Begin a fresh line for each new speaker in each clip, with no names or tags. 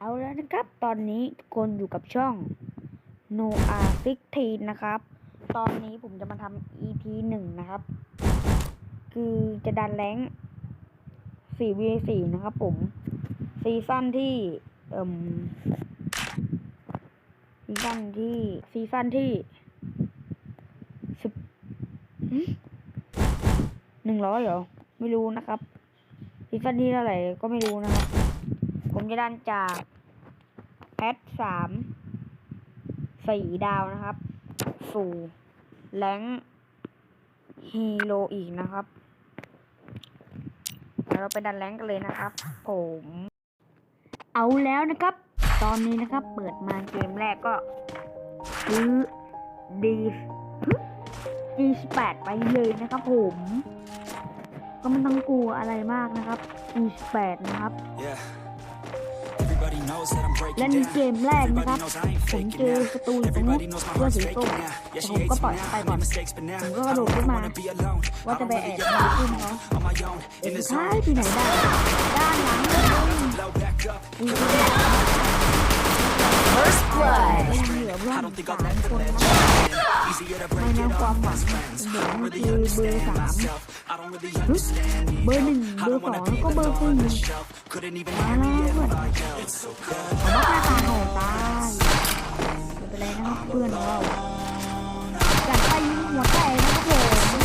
เอาแล้วนะครับ ตอนนี้ทุกคนอยู่กับช่อง Noah 16นะครับ ตอนนี้ผมจะมาทำ EP หนึ่งนะครับ คือจะดันแรง4 v 4นะครับผม ซีซั่นที่ เอ่มซีซั่นที่ ซีซั่นที่สิบหนึ่งร้อยเหรอ ไม่รู้นะครับ ซีซั่นที่เท่าไหร่ก็ไม่รู้นะครับ ผมจะดันจากแพทสามสี่ดาวนะครับ สู่แรงฮีโร่อีกนะครับเดี๋ยวเราไปดันแรงกันเลยนะครับ ผม เอาแล้วนะครับ ตอนนี้นะครับ เปิดมาเกมแรกก็ซื้อดีดีสแปดไปเลยนะครับผม ก็ไม่ต้องกลัวอะไรมากนะครับดีสแปดนะครับ
Yeah.
เล่น
down.
เกมแรกนะครับ
Everybody knows I ain't
ผม
faking
เจอ
now.
ศัตรูอยู่ตรงนู้น
Everybody knows my
เพื่อ
heart's
สีส้ม
faking now.
แต่
Yeah,
ผ
she
มก็
hates
ปล่อย
me
เข้า
now.
ไป
I
ก่อน
made mistakes, but now
ผมก็ก
I
ระโดด
don't
ขึ้น
ever
มา
wanna be alone.
ว่า
I
จะ
don't
ไป
wanna
แอ
be
บมา
alone.
ขึ้นเขา
On my own,
แต่
in the
สุดท้าย
zone.
ที่ไหนได้ ด้านหลังเลย
Blow back up.
มี
First
ไม่
blood.
ยังเหลือเพื่อน
I don't think
สา
I'll
ม
let
คน
the
นะ
legend Easier to
ไม่
break
แน่
it
ความ
off
หวัง
best friends.
ผม
I don't really
คือเบอร์
understand
สาม
myself. I don't really understand me.
เบอร์หนึ่ง
I
เบอ
don't
ร์สอง
wanna
แล้ว
be
ก็
the
เบอร์
dog
สี่
on the shelf. Couldn't even
มา
hear
แล้ว
me if
เพื่อน
I yelled. It's so good.
ผมว่าหน้าตาโหดตายไม่เป็นไรนะครับเพื่อนของเราจัดไปยิงหัวแตกนะครับผม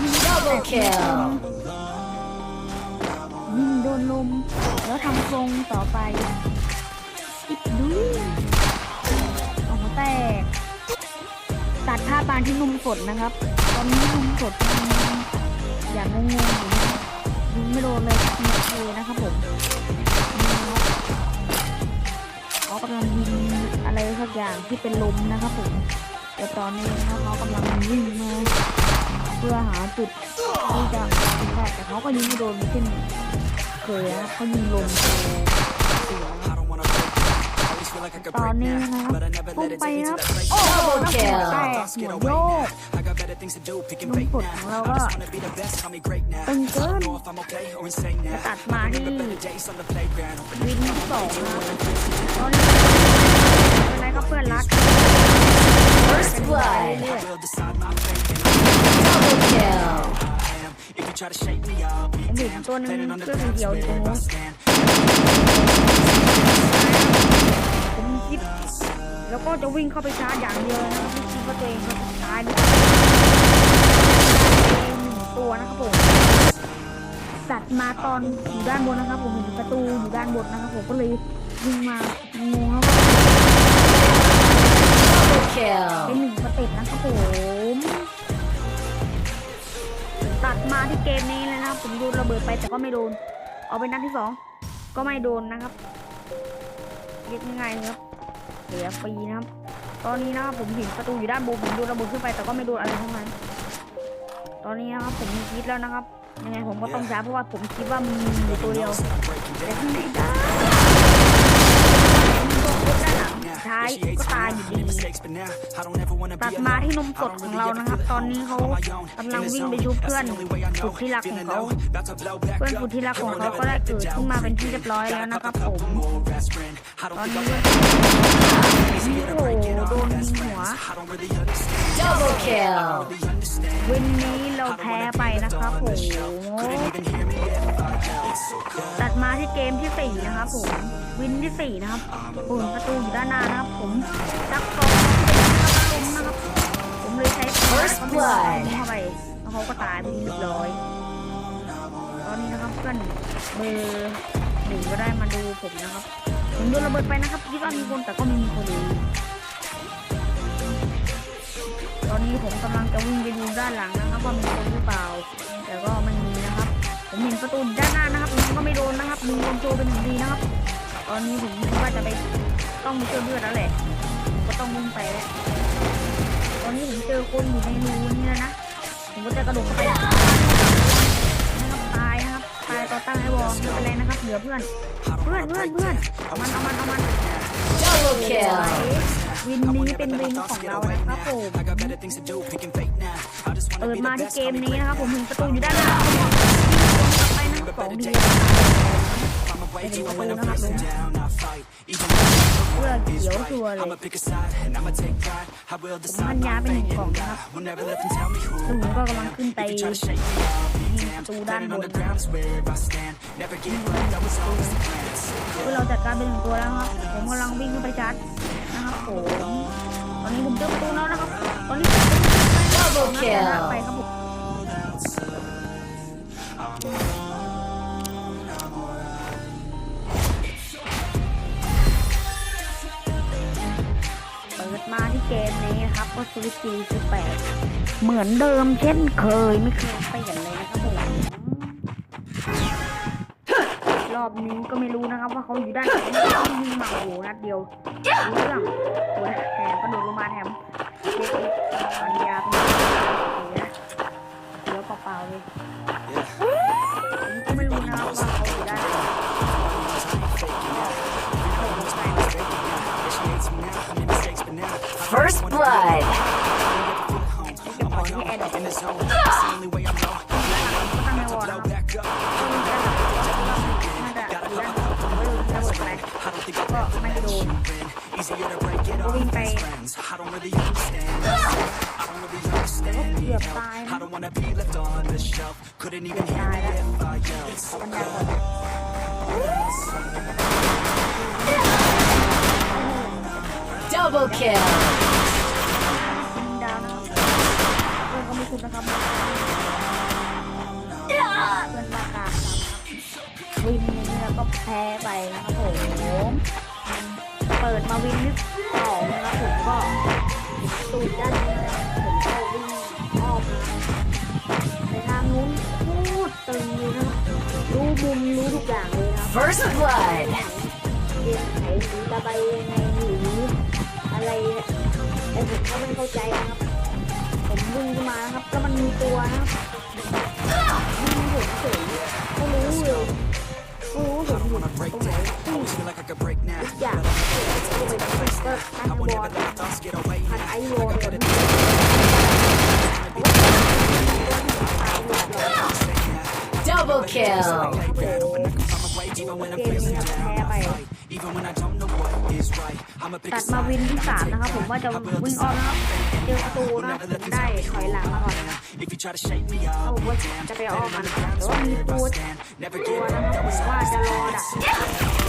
ยิง
Double kill.
ยิ แล้วทำทรงต่อไปอิบดูเอาหัวแตก ตัดภาพตามที่นุ่มสดนะครับ ตอนนี้นุ่มสดอย่างงงๆอยู่ยิงไม่โดนเลยเม็ดเลยนะครับผมเขากำลังยิงอะไรสักอย่างที่เป็นลมนะครับผมแต่ตอนนี้นะครับเขากำลังวิ่งมาเพื่อหาจุดที่จะยิงแต่เขาก็ยิงไม่โดนเช่น เคยนะเขายิงลมโชว์เสีย
I don't wanna break down. I always feel like I could
ตอน
break
นี้
now,
นะครับ
but I never
พุ่ง
let it
ไป
take me
ค
to
รับ
that place.
โอ้โห
Double
นัก
kill
แตก
Thoughts
หั
get
ว
away
โย
now.
ก
I got better things to do, picking
นุ่ม
fake
สด
now.
ของเรา
I
ก็
just wanna be the best, call me great now.
ตึง
I
เกิน
don't know if I'm okay or insane now.
ตัดมาที่
Remember better days on the playground. Open
วินที่สองนะครับตอนนี้เป็นไรครับเพื่อนรัก
First blood.
เห็น
damned.
ตัวหนึง
Planning on the
เสื้อสี
ground,
เขียวอยู่ตรง
where
นู้
I
น
stand.
ผมคิดแล้วก็จะวิ่งเข้าไปชาร์จอย่างเดียวนะไม่คิดว่าตัวเองจะตายหรือเปล่าหนึ่งตัวนะครับผมสัตว์มาตอนอยู่ด้านบนนะครับ ผมเห็นประตูอยู่ด้านบนนะครับผมก็เลยวิ่งมางงครับ
Double
เป็น
kill.
หนึ่งสเต็ปนะครับผม ตัดมาที่เกมนี้เลยนะครับ ผมโยนระเบิดไปแต่ก็ไม่โดน เอาไปนัดที่สองก็ไม่โดนนะครับเรียกง่ายๆเลยครับเสียฟรีนะครับ ตอนนี้นะครับผมเห็นประตูอยู่ด้านบนผมโยนระเบิดขึ้นไปแต่ก็ไม่โดนอะไรทั้งนั้น ตอนนี้นะครับผมคิดแล้วนะครับยังไงผมก็ต้องช้าเพราะว่าผมคิดว่ามีอยู่ตัวเดียวแต่ที่ไหนได้ตัวด้านหลังท้ายก็ ตายอยู่ดีตัดมาที่นมสดของเรานะครับ ตอนนี้เขากำลังวิ่งไปชุบเพื่อนสุดที่รักของเขาเพื่อนสุดที่รักของเขาก็ได้เกิดขึ้นมาเป็นที่เรียบร้อยแล้วนะครับผมตอนนี้โอ้โหโดนยิงหัว
Double kill.
วันนี้เราแพ้ไปนะครับผมตัดมาที่เกมที่สี่นะครับผมวินที่สี่นะครับเปิดประตูอยู่ด้านหน้านะครับผมซักกอ
blood
เข้าไปแล้วเขาก็ตายไปเรียบร้อย ตอนนี้นะครับเพื่อนเบอร์หนึ่งก็ได้มาดูผมนะครับผมโดนระเบิดไปนะครับคิดว่ามีคนแต่ก็ไม่มีคนเลยตอนนี้ผมกำลังจะวิ่งไปดูด้านหลังนะครับว่ามีคนหรือเปล่า แต่ก็ไม่มีนะครับ ผมเห็นประตูด้านหน้านะครับยิงก็ไม่โดนนะครับยิงโดนโจเป็นหนึ่งดีนะครับ ตอนนี้ผมคิดว่าจะไปต้องมีเจอเลือดแล้วแหละ ก็ต้องวิ่งไปแล้ว อนนี้ผมเจอคนอยู่ในรูนี่แล้วนะ ผมก็จะกระโดดเข้าไปนะครับตายนะครับตายต่อตั้งไอ้วอลไม่เป็นไรนะครับ เหลือเพื่อน เพื่อนเพื่อนเพื่อนเอามันเอามันเอามัน
Double kill.
วินนี้เป็นวินของเรานะครับผมเปิดมาที่เกมนี้นะครับผมเห็นประตูอยู่ด้านหน้าไปนะสองเดียวเห็นประตูนะครับ พื่อเขียวชัวร์เลย
I'ma pick a side and I'ma take pride. I will
ผม
decide
พันยา
my
เป็นหนึ่ง
fate
กล่อง
and
นะครับ
I will never let them tell me who
ซึ่งผมก็กำลังขึ้นไป
If you try to shake me, I'll be
ยิง
damned.
ประตูด้านบ
Standing on
น
the
นะ
ground is where I stand. Never give up, that was always the plan.
เพื่อเราจัดการเป็นหนึ่งตัวแล้วครับผมกำลังวิ่งขึ้นไปชาร์จนะครับผมตอนนี้ผมเจอประตูแล้วนะครับ ตอนนี้ผม
Double
ไป
kill.
ครับผม เกมนี้นะครับก็ซีสิบแปดเหมือนเดิมเช่นเคยไม่เคยเปลี่ยนเลยนะครับผมรอบนี้ก็ไม่รู้นะครับว่าเขาอยู่ด้านไหนยิงมาโอ้โหนัดเดียวรู้เรื่อง วิ่งไปเกือบตายเกืตายแล้วมนะแล้มดับเพื่ราครัวินนี้แล้วก็แพ้ไปนะครับผม เปิดมาวินที่สองนะครับผมก็ตูดด้านนี้นะครับผมก็วิ่งอ้อมมาในทางนู้นพูดตึงเลยนะครับรู้มุมรู้ทุกอย่างเลยนะครับ
First blood.
เรียนไหนหรือตะไบยังไงหรืออะไรเนี่ยแต่ผมก็ไม่เข้าใจนะครับ ผมวิ่งขึ้นมานะครับแล้วมันมีตัวนะครับวิ่งเห็นเฉยไม่รู้เลยไม่รู้ผมอยู่ตรงไหนที่
Feel like I could break now.
ก็ตั้งบอล
Thoughts get away
พัน
now.
ไอวอลเลย
Double kill.
Even when I'm
เนี้ครับแพ้ไป
even when I don't know what is right. I'ma pick
ตัดมาวินที่สามนะครับผมว่าจะวิ่งอ้อกนะครับเจอประตูนะผมได้ถอยหลังก่อนนะครับ
If you try to shake me
เอา
up,
ผมว่าจะไปอ้อกมันแต่ว่ามีตัวตัวนะครับผมว่าจะรอดัก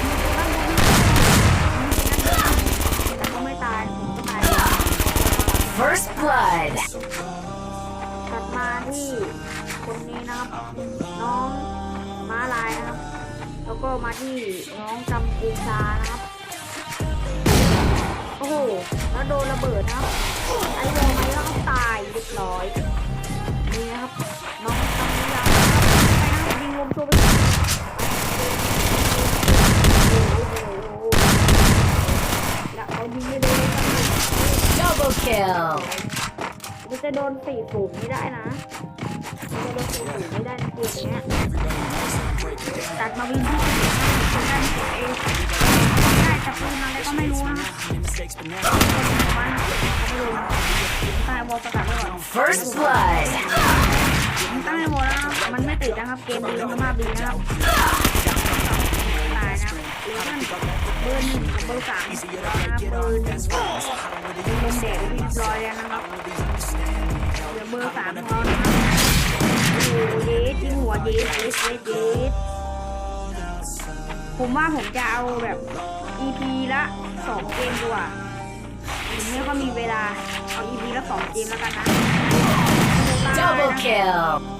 First blood.
ตัดมาที่คนนี้นะครับ น้องม้าลายนะครับ แล้วก็มาที่น้องจำปูชานะครับ โอ้โหแล้วโดนระเบิดนะครับไอ้วอลไม้แล้วตายเรียบร้อย จะโดนสี่ฝูงไม่ได้นะมันจะโดนสี่ฝูงไม่ได้ในเกมเนี้ยตัดมาวินที่สี่เป็นการเก็บเองได้แต่ปืนอะไรก็ไม่รู้นะ
Mistakes, but now
มันไม่รู้ตายวอลประกาศไว้ก่อน
First blood.
มันตั้งในวอลแล้วนะมันไม่ติดนะครับ เกมดีสภาพดีนะครับตายนะเหลือนั่นเบอร์หนึ่งกับเบอร์สามนะครับเบอร์หนึ่ง เป็นลมแดดเรียบร้อยแล้วนะครับเหลือเบอร์สามของเรานะครับโอ้โหเยสยิงหัวเยสเยสเยสเยสผมว่าผมจะเอาแบบ EP ละสองเกมดีกว่าผมไม่ค่อยมีเวลา เอา EP ละสองเกมแล้วกันนะ
Double kill.